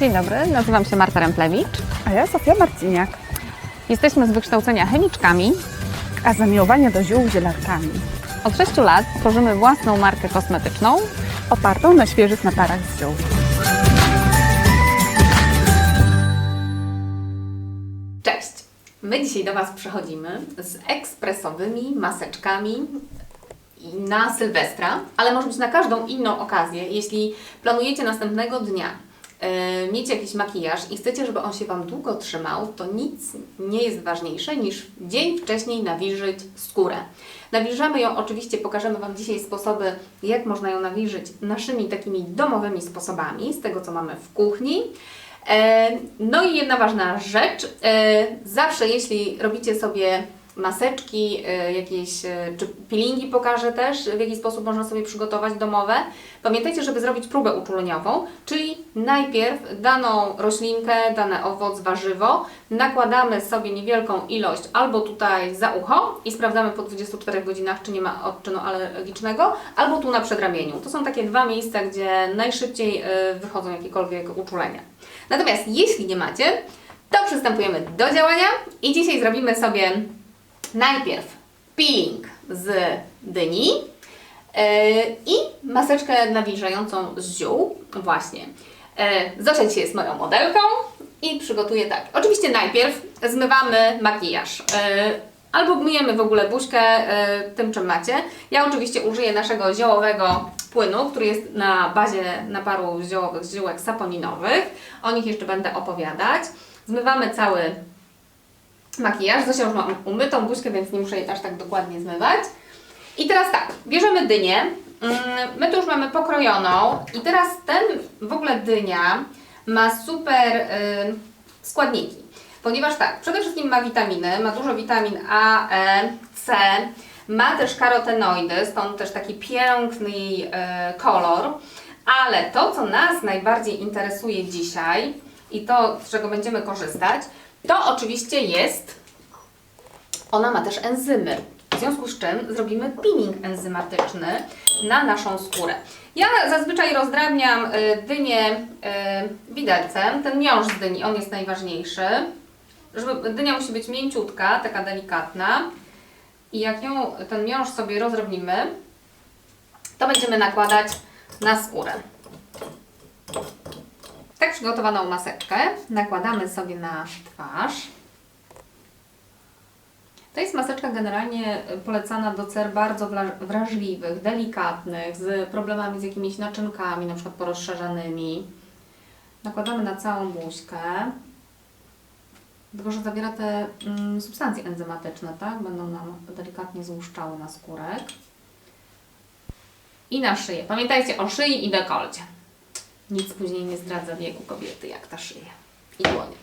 Dzień dobry, nazywam się Marta Remplewicz. A ja Sofia Marciniak, Jesteśmy z wykształcenia chemiczkami. a zamiłowanie do ziół zielarkami, Od 6 lat tworzymy własną markę kosmetyczną. opartą na świeżych naparach z ziół. Cześć! My dzisiaj do Was przychodzimy z ekspresowymi maseczkami na Sylwestra, ale może być na każdą inną okazję. Jeśli planujecie następnego dnia mieć jakiś makijaż i chcecie, żeby on się Wam długo trzymał, to nic nie jest ważniejsze niż dzień wcześniej nawilżyć skórę. Nawilżamy ją, oczywiście pokażemy Wam dzisiaj sposoby, jak można ją nawilżyć naszymi takimi domowymi sposobami, z tego co mamy w kuchni. E, No i jedna ważna rzecz, e, zawsze jeśli robicie sobie maseczki, e, jakieś, e, czy peelingi pokażę też, w jaki sposób można sobie przygotować domowe. Pamiętajcie, żeby zrobić próbę uczuleniową, czyli najpierw daną roślinkę, dane owoc, warzywo, nakładamy sobie niewielką ilość albo tutaj za ucho i sprawdzamy po 24 godzinach, czy nie ma odczynu alergicznego, albo tu na przedramieniu. To są takie dwa miejsca, gdzie najszybciej e, wychodzą jakiekolwiek uczulenia. Natomiast jeśli nie macie, to przystępujemy do działania i dzisiaj zrobimy sobie najpierw peeling z dyni yy, i maseczkę nawilżającą z ziół. Właśnie. Yy, Zosia dzisiaj jest moją modelką i przygotuję tak. Oczywiście najpierw zmywamy makijaż. Yy, Albo myjemy w ogóle buźkę tym, czym macie. Ja oczywiście użyję naszego ziołowego płynu, który jest na bazie naparu ziołowych z ziółek saponinowych. O nich jeszcze będę opowiadać. Zmywamy cały makijaż. Zosia już ma umytą buźkę, więc nie muszę jej aż tak dokładnie zmywać. I teraz tak, bierzemy dynię. Mm, My tu już mamy pokrojoną i teraz ten, w ogóle dynia ma super y, składniki. Ponieważ tak, przede wszystkim ma witaminy, ma dużo witamin A, E, C, ma też karotenoidy, stąd też taki piękny e, kolor. Ale to, co nas najbardziej interesuje dzisiaj i to, z czego będziemy korzystać, to oczywiście jest ona ma też enzymy. W związku z czym zrobimy peeling enzymatyczny na naszą skórę. Ja zazwyczaj rozdrabniam y, dynię y, widelcem. Ten miąższ z dyni, on jest najważniejszy. Żeby, dynia musi być mięciutka, taka delikatna. I jak ją, ten miąższ sobie rozrobnimy, to będziemy nakładać na skórę. Tak przygotowaną maseczkę nakładamy sobie na twarz. To jest maseczka generalnie polecana do cer bardzo wrażliwych, delikatnych, z problemami z jakimiś naczynkami, na przykład porozszerzanymi. Nakładamy na całą buźkę. Tylko, że zawiera te mm, substancje enzymatyczne, tak? Będą nam delikatnie złuszczały na skórek. I na szyję. Pamiętajcie o szyi i dekolcie. Nic później nie zdradza wieku kobiety, jak ta szyja i dłonie.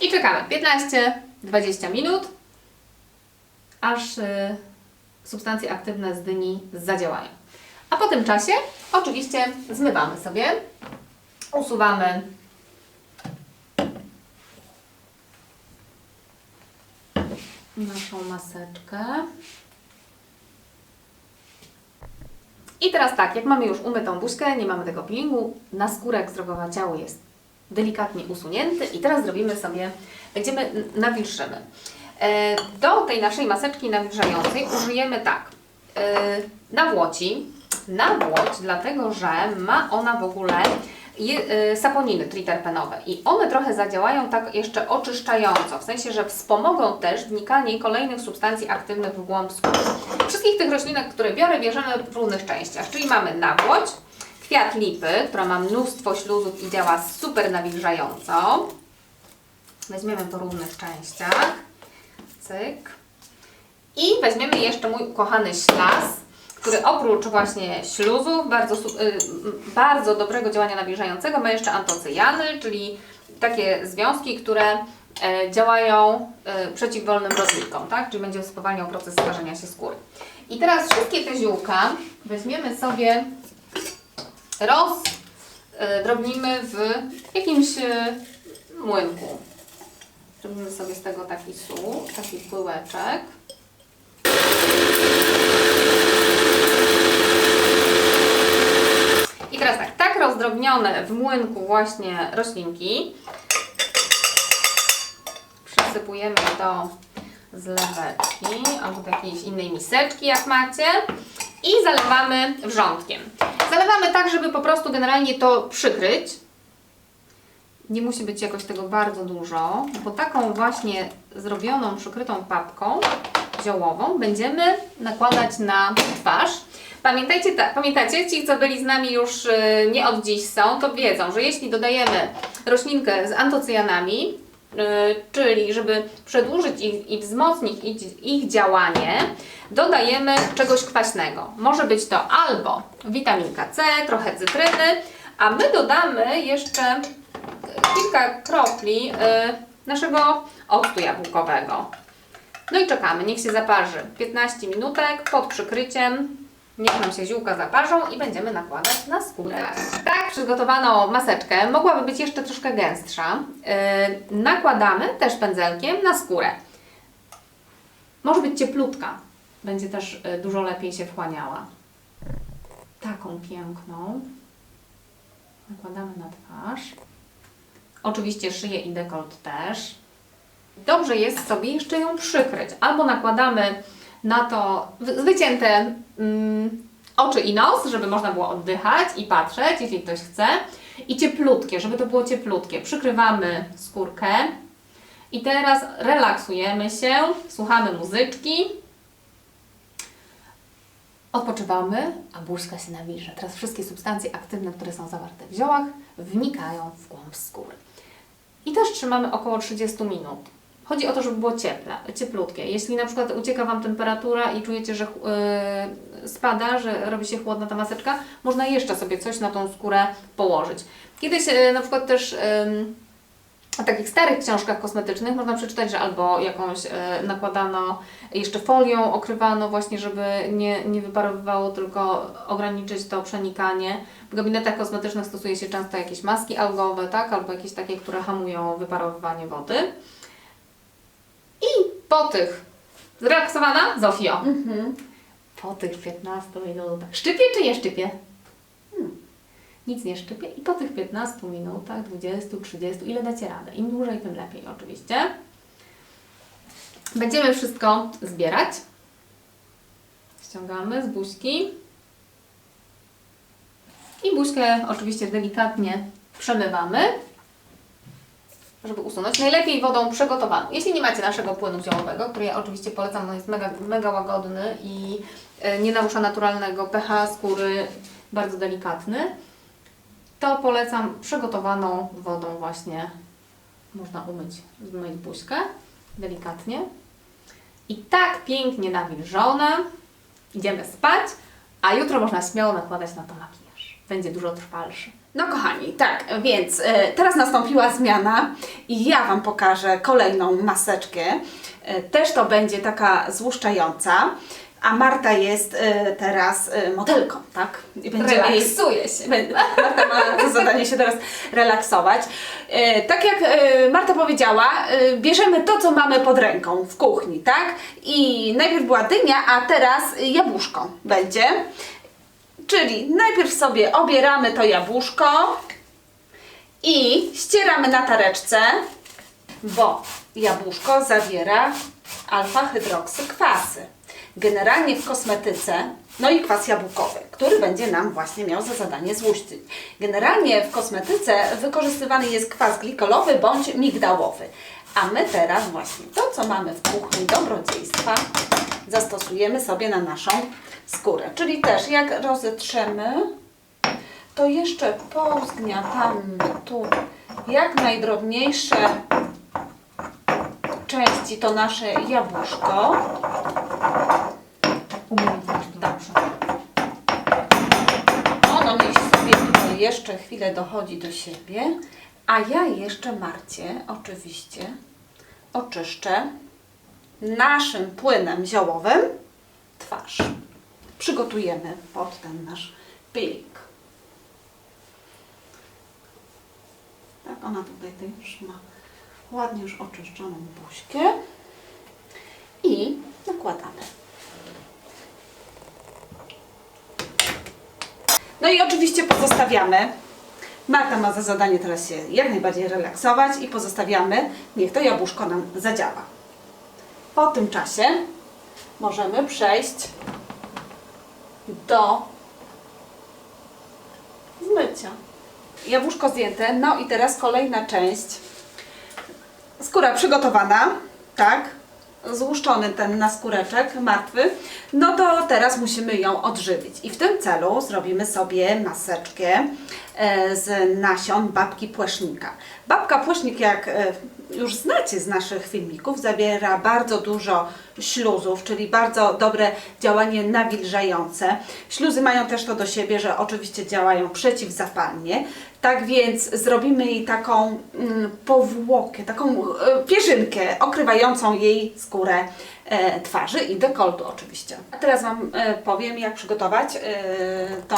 I czekamy 15-20 minut aż y, substancje aktywne z dyni zadziałają. A po tym czasie oczywiście zmywamy sobie, usuwamy naszą maseczkę. I teraz tak, jak mamy już umytą buźkę, nie mamy tego peelingu, naskórek zdrowego ciału jest delikatnie usunięty i teraz zrobimy sobie, będziemy nawilżymy. E, Do tej naszej maseczki nawilżającej użyjemy tak, e, nawłoci, nawłoć, dlatego że ma ona w ogóle saponiny triterpenowe i one trochę zadziałają tak jeszcze oczyszczająco, w sensie, że wspomogą też wnikanie kolejnych substancji aktywnych w głąb skóry. Wszystkich tych roślinek, które biorę, bierzemy w różnych częściach, czyli mamy nawłoć, kwiat lipy, która ma mnóstwo śluzów i działa super nawilżająco. Weźmiemy po różnych częściach. Cyk. I weźmiemy jeszcze mój ukochany ślas, który oprócz właśnie śluzów, bardzo, y, bardzo dobrego działania nawilżającego, ma jeszcze antocyjany, czyli takie związki, które e, działają e, przeciw wolnym rodnikom, tak? Czyli będzie spowalniał proces starzenia się skóry. I teraz wszystkie te ziółka weźmiemy sobie, rozdrobnimy w jakimś e, młynku. Zrobimy sobie z tego taki sół, taki pyłeczek. I teraz tak, tak roz, rozdrobnione w młynku właśnie roślinki. Przesypujemy do zleweczki albo do jakiejś innej miseczki, jak macie. I zalewamy wrzątkiem. Zalewamy tak, żeby po prostu generalnie to przykryć. Nie musi być jakoś tego bardzo dużo, bo taką właśnie zrobioną, przykrytą papką ziołową będziemy nakładać na twarz. Pamiętajcie, ta, pamiętacie, ci co byli z nami już y, nie od dziś są, to wiedzą, że jeśli dodajemy roślinkę z antocyjanami, y, czyli żeby przedłużyć ich i wzmocnić ich, ich działanie, dodajemy czegoś kwaśnego. Może być to albo witaminka C, trochę cytryny, a my dodamy jeszcze kilka kropli y, naszego octu jabłkowego. No i czekamy, niech się zaparzy 15 minutek pod przykryciem. Niech nam się ziółka zaparzą i będziemy nakładać na skórę. Tak przygotowaną maseczkę mogłaby być jeszcze troszkę gęstsza. Yy, nakładamy też pędzelkiem na skórę. Może być cieplutka. Będzie też yy, dużo lepiej się wchłaniała. Taką piękną. Nakładamy na twarz. Oczywiście szyję i dekolt też. Dobrze jest sobie jeszcze ją przykryć. Albo nakładamy na to wy- wycięte mm, oczy i nos, żeby można było oddychać i patrzeć, jeśli ktoś chce. I cieplutkie, żeby to było cieplutkie. Przykrywamy skórkę. I teraz relaksujemy się, słuchamy muzyczki. Odpoczywamy, a buźka się nawilża. Teraz wszystkie substancje aktywne, które są zawarte w ziołach, wnikają w głąb skóry. I też trzymamy około 30 minut. Chodzi o to, żeby było cieple, cieplutkie. Jeśli na przykład ucieka Wam temperatura i czujecie, że yy, spada, że robi się chłodna ta maseczka, można jeszcze sobie coś na tą skórę położyć. Kiedyś yy, na przykład też yy, w takich starych książkach kosmetycznych można przeczytać, że albo jakąś e, nakładano jeszcze folią, okrywano właśnie, żeby nie, nie wyparowywało, tylko ograniczyć to przenikanie. W gabinetach kosmetycznych stosuje się często jakieś maski algowe, tak? Albo jakieś takie, które hamują wyparowywanie wody. Po tych... Zrelaksowana? Zofio. Po tych 15 minutach. Szczypie czy nie szczypie? nic nie szczypie i po tych 15 minutach, 20, 30, ile dacie radę. Im dłużej, tym lepiej oczywiście. Będziemy wszystko zbierać. Ściągamy z buźki. I buźkę oczywiście delikatnie przemywamy, żeby usunąć. Najlepiej wodą przygotowaną. Jeśli nie macie naszego płynu ziołowego, który ja oczywiście polecam, on jest mega, mega łagodny i e, nie narusza naturalnego pH skóry, bardzo delikatny, to polecam przygotowaną wodą właśnie można umyć, zmyć buźkę delikatnie. I tak pięknie nawilżone idziemy spać, a jutro można śmiało nakładać na to makijaż. Będzie dużo trwalszy. No kochani, tak, więc e, teraz nastąpiła zmiana i ja Wam pokażę kolejną maseczkę. E, też to będzie taka złuszczająca, a Marta jest e, teraz e, modelką, tak? I Relaksuje się. Bę- Marta ma za zadanie się teraz relaksować. E, tak jak e, Marta powiedziała, e, bierzemy to, co mamy pod ręką w kuchni, tak? I najpierw była dynia, a teraz jabłuszko będzie. Czyli najpierw sobie obieramy to jabłuszko i ścieramy na tareczce, bo jabłuszko zawiera alfa-hydroksykwasy. Generalnie w kosmetyce, no i kwas jabłkowy, który będzie nam właśnie miał za zadanie złuścić. Generalnie w kosmetyce wykorzystywany jest kwas glikolowy bądź migdałowy. A my teraz właśnie to, co mamy w kuchni dobrodziejstwa, zastosujemy sobie na naszą skórę. Czyli też jak rozetrzemy, to jeszcze pozgniatamy tu jak najdrobniejsze części to nasze jabłuszko. Dobrze. Ono niech sobie jeszcze chwilę dochodzi do siebie. A ja jeszcze Marcie oczywiście oczyszczę naszym płynem ziołowym twarz. Przygotujemy pod ten nasz pylik. Tak, ona tutaj już ma ładnie już oczyszczoną buźkę. I nakładamy. No i oczywiście pozostawiamy Marta ma za zadanie teraz się jak najbardziej relaksować i pozostawiamy, niech to jabłuszko nam zadziała. Po tym czasie możemy przejść do zmycia. Jabłuszko zdjęte, no i teraz kolejna część. Skóra przygotowana, tak? Złuszczony ten naskóreczek martwy. No to teraz musimy ją odżywić. I w tym celu zrobimy sobie maseczkę e, z nasion babki płesznika. Babka płesznik, jak e, już znacie z naszych filmików, zawiera bardzo dużo śluzów, czyli bardzo dobre działanie nawilżające. Śluzy mają też to do siebie, że oczywiście działają przeciwzapalnie. Tak więc zrobimy jej taką mm, powłokę, taką e, pierzynkę okrywającą jej skórę e, twarzy i dekoltu oczywiście. A teraz Wam e, powiem, jak przygotować tą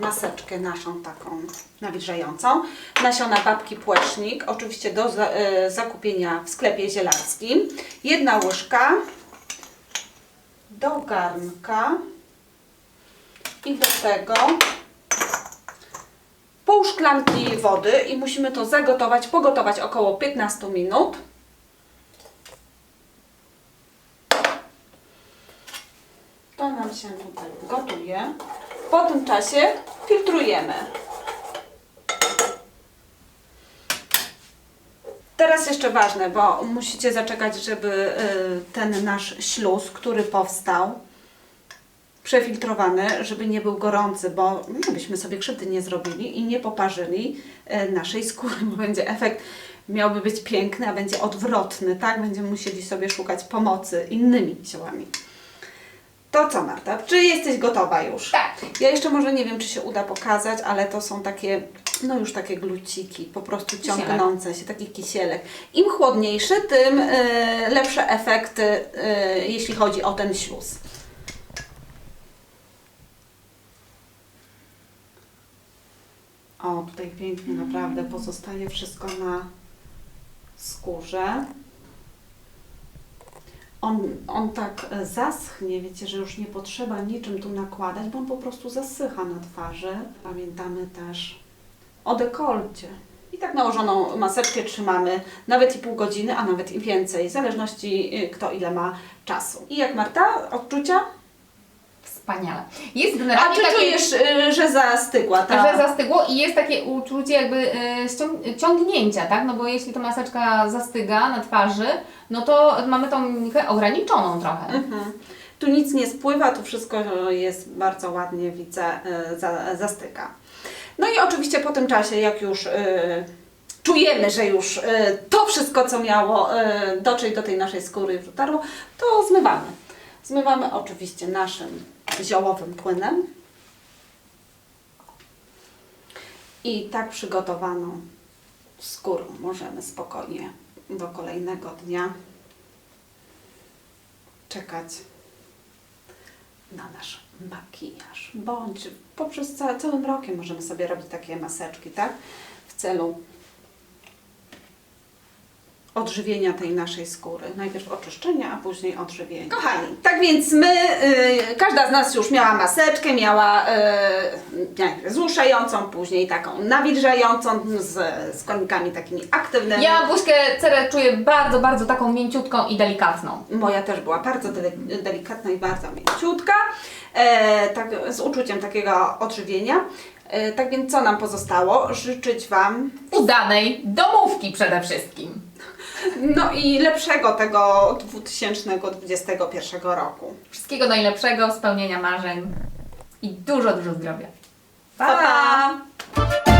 maseczkę naszą taką nawilżającą. Nasiona babki płecznik, oczywiście do za, w sklepie zielarskim. Jedna łyżka do garnka i do tego pół szklanki wody i musimy to zagotować, pogotować około 15 minut. To nam się tutaj gotuje. Po tym czasie filtrujemy. Teraz jeszcze ważne, bo musicie zaczekać, żeby y, ten nasz śluz, który powstał, przefiltrowany, żeby nie był gorący, bo no, byśmy sobie krzywdy nie zrobili i nie poparzyli e, naszej skóry, bo będzie efekt miałby być piękny, a będzie odwrotny, tak? Będziemy musieli sobie szukać pomocy innymi ziołami. To co Marta, czy jesteś gotowa już? Tak. Ja jeszcze może nie wiem, czy się uda pokazać, ale to są takie, no już takie gluciki, po prostu ciągnące się, taki kisielek. Im chłodniejszy, tym e, lepsze efekty, e, jeśli chodzi o ten śluz. O, tutaj pięknie naprawdę pozostaje wszystko na skórze. On, on tak e, zaschnie, wiecie, że już nie potrzeba niczym tu nakładać, bo on po prostu zasycha na twarzy. Pamiętamy też o dekolcie. I tak nałożoną maseczkę trzymamy nawet i pół godziny, a nawet i więcej, w zależności y, kto ile ma czasu. I jak Marta, odczucia? Wspaniale. Jest A czy takie, czujesz, y, że zastygła ta... że zastygło i jest takie uczucie jakby ściąg- ciągnięcia, tak? No bo jeśli ta maseczka zastyga na twarzy, no to mamy tą mimikę ograniczoną trochę. Mhm. Tu nic nie spływa, tu wszystko jest bardzo ładnie, widzę, y, za, zastyka. No i oczywiście po tym czasie, jak już y, czujemy, że już y, to wszystko, co miało y, dotrzeć do tej naszej skóry już dotarło, to zmywamy. Zmywamy oczywiście naszym ziołowym płynem. I tak przygotowaną skórą możemy spokojnie do kolejnego dnia czekać na nasz makijaż. Bądź poprzez ca całym rokiem możemy sobie robić takie maseczki, tak? W celu odżywienia tej naszej skóry. Najpierw oczyszczenia, a później odżywienia. Kochani, tak więc my, y, każda z nas już miała maseczkę, miała y, najpierw złuszającą, później taką nawilżającą z składnikami takimi aktywnymi. Ja buźkę cerę czuję bardzo, bardzo taką mięciutką i delikatną. Moja też była bardzo dele- delikatna i bardzo mięciutka, e, tak, z uczuciem takiego odżywienia. E, tak więc co nam pozostało? Życzyć Wam Udanej domówki przede wszystkim. no i lepszego tego 2021 roku. Wszystkiego najlepszego, spełnienia marzeń i dużo, dużo zdrowia. pa! pa!